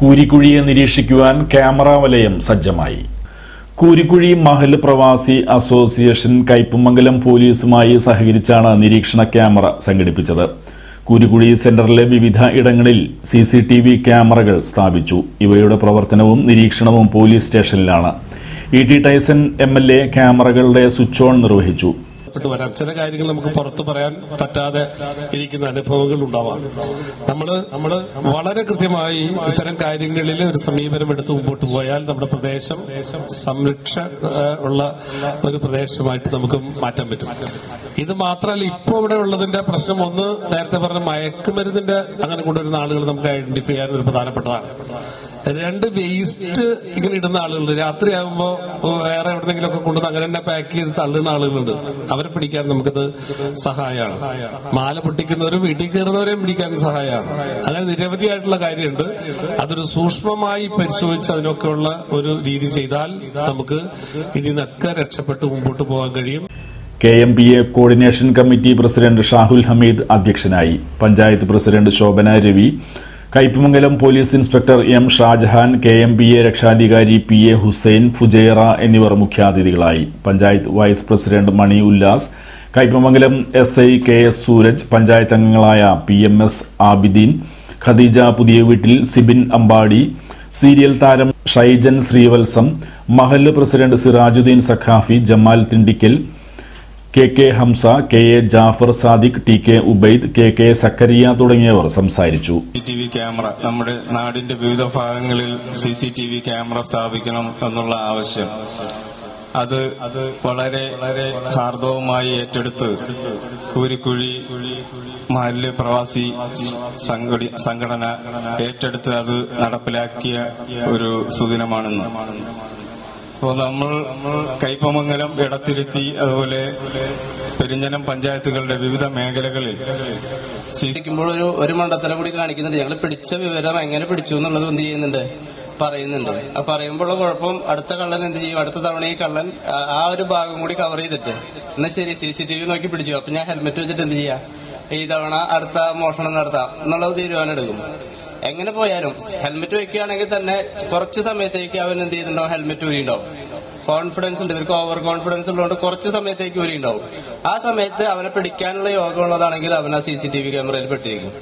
കൂരിക്കുഴിയെ നിരീക്ഷിക്കുവാൻ camera വലയം സജ്ജമായി. കൂരിക്കുഴി മഹൽ പ്രവാസി അസോസിയേഷൻ കൈപ്പമംഗലം പോലീസുമായി സഹകരിച്ചാണ് നിരീക്ഷണ ക്യാമറ സംഘടിപ്പിച്ചത്. കൂരിക്കുഴി സെന്ററിലെ വിവിധ ഇടങ്ങളിൽ സി സി ടി വി ക്യാമറകൾ സ്ഥാപിച്ചു. ഇവയുടെ പ്രവർത്തനവും നിരീക്ഷണവും പോലീസ് സ്റ്റേഷനിലാണ്. E T Tyson M L A ക്യാമറകളുടെ switch on നിർവഹിച്ചു. പ്പെട്ടു വരാം. ചില കാര്യങ്ങൾ നമുക്ക് പുറത്തു പറയാൻ പറ്റാതെ ഇരിക്കുന്ന അനുഭവങ്ങൾ ഉണ്ടാവാം. നമ്മൾ നമ്മൾ വളരെ കൃത്യമായി ഇത്തരം കാര്യങ്ങളിൽ ഒരു സമീപനം എടുത്ത് മുമ്പോട്ട് പോയാൽ നമ്മുടെ പ്രദേശം സംരക്ഷ ഉള്ള ഒരു പ്രദേശമായിട്ട് നമുക്ക് മാറ്റാൻ പറ്റും. ഇത് മാത്രമല്ല ഇപ്പൊ ഇവിടെ ഉള്ളതിന്റെ പ്രശ്നം ഒന്ന് നേരത്തെ പറഞ്ഞ മയക്കുമരുന്നിന്റെ അങ്ങനെ കൊണ്ടുവരുന്ന ആളുകൾ നമുക്ക് ഐഡന്റിഫൈ ചെയ്യാൻ ഒരു പ്രധാനപ്പെട്ടതാണ്. രണ്ട് വേസ്റ്റ് ഇങ്ങനെ ഇടുന്ന ആളുകളുണ്ട്. രാത്രിയാകുമ്പോ വേറെ എവിടെന്നെങ്കിലും ഒക്കെ കൊണ്ടുവന്ന് അങ്ങനെ തന്നെ പാക്ക് ചെയ്ത് തള്ളുന്ന ആളുകളുണ്ട്. അവരെ പിടിക്കാൻ നമുക്കത് സഹായമാണ്. മാല പൊട്ടിക്കുന്നവരും വീട്ടിൽ കയറുന്നവരെയും പിടിക്കാൻ സഹായമാണ്. അങ്ങനെ നിരവധിയായിട്ടുള്ള കാര്യമുണ്ട്. അതൊരു സൂക്ഷ്മമായി പരിശോധിച്ച് അതിനൊക്കെയുള്ള ഒരു രീതി ചെയ്താൽ നമുക്ക് ഇതിൽ നിന്നൊക്കെ രക്ഷപ്പെട്ട് മുമ്പോട്ട് പോകാൻ കഴിയും. K M P A coordination committee president Shahul Hameed അധ്യക്ഷനായി. Panchayat president Shobhana Ravi Kaipamangalam police inspector M Shajahan K M P A രക്ഷാധികാരി പി എ ഹുസൈൻ ഫുജൈറ എന്നിവർ മുഖ്യാതിഥികളായി. Panchayat vice president Mani Ullas Kaipamangalam S I K S Sooraj panchayat അംഗങ്ങളായ P M S Abideen Khadeeja Puthiya Veettil Sibin Ambadi serial താരം ഷൈജൻ ശ്രീവത്സം മഹല്ല് president Sirajuddeen Sakhafi Jamal Thindikkal K K Hamza K A Jafar Sadiq T K Ubaid K K Zakariya തുടങ്ങിയവർ സംസാരിച്ചു. T V camera നമ്മുടെ നാടിന്റെ വിവിധ ഭാഗങ്ങളിൽ C C T V camera സ്ഥാപിക്കണം എന്നുള്ള ആവശ്യം. അത് അത് വളരെ വളരെ ഹാർദവമായി ഏറ്റെടുത്ത് കൂരിക്കുഴി മഹല്ല് പ്രവാസി സംഘടി- സംഘടന ഏറ്റെടുത്ത് അത് നടപ്പിലാക്കിയ ഒരു സുദിനമാണെന്ന്. അപ്പോൾ നമ്മൾ കൈപ്പമംഗലം ഇടത്തിരുത്തി അതുപോലെ പെരിഞ്ഞനം പഞ്ചായത്തുകളുടെ വിവിധ മേഖലകളിൽ ശിക്കുമ്പോൾ ഒരു ഒരു മണ്ടത്തരം കൂടി കാണിക്കുന്നുണ്ട്. ഞങ്ങൾ പിടിച്ച വിവരം എങ്ങനെ പിടിച്ചു എന്നുള്ളത് എന്ത് ചെയ്യുന്നുണ്ട്? പറയുന്നുണ്ട്. ആ പറയുമ്പോഴുള്ള കുഴപ്പം അടുത്ത കള്ളൻ എന്ത് ചെയ്യും? അടുത്ത തവണ ഈ കള്ളൻ ആ- ഒരു ഭാഗം കൂടി കവർ ചെയ്തിട്ട്. എന്നാ ശരി സി സി ടി വി നോക്കി പിടിച്ചു. അപ്പൊ ഞാൻ ഹെൽമെറ്റ് വെച്ചിട്ട് എന്ത് ചെയ്യാം? ഈ തവണ അടുത്ത മോഷണം നടത്താം. എന്നുള്ളത് തീരുമാനം എടുക്കും. എങ്ങനെ പോയാലും ഹെൽമെറ്റ് വെക്കുകയാണെങ്കിൽ തന്നെ കുറച്ച് സമയത്തേക്ക് അവൻ എന്ത് ചെയ്യുന്നുണ്ടാവും? ഹെൽമെറ്റ് ഊരിണ്ടാവും കോൺഫിഡൻസ് ഉണ്ട്. ഇവർക്ക് ഓവർ കോൺഫിഡൻസ് ഉള്ളതുകൊണ്ട് കുറച്ച് സമയത്തേക്ക് ഊരിണ്ടാവും ആ സമയത്ത് അവനെ പിടിക്കാനുള്ള യോഗം ഉള്ളതാണെങ്കിൽ അവൻ ആ സി സി ടി വി ക്യാമറയിൽ പെട്ടിരിക്കും.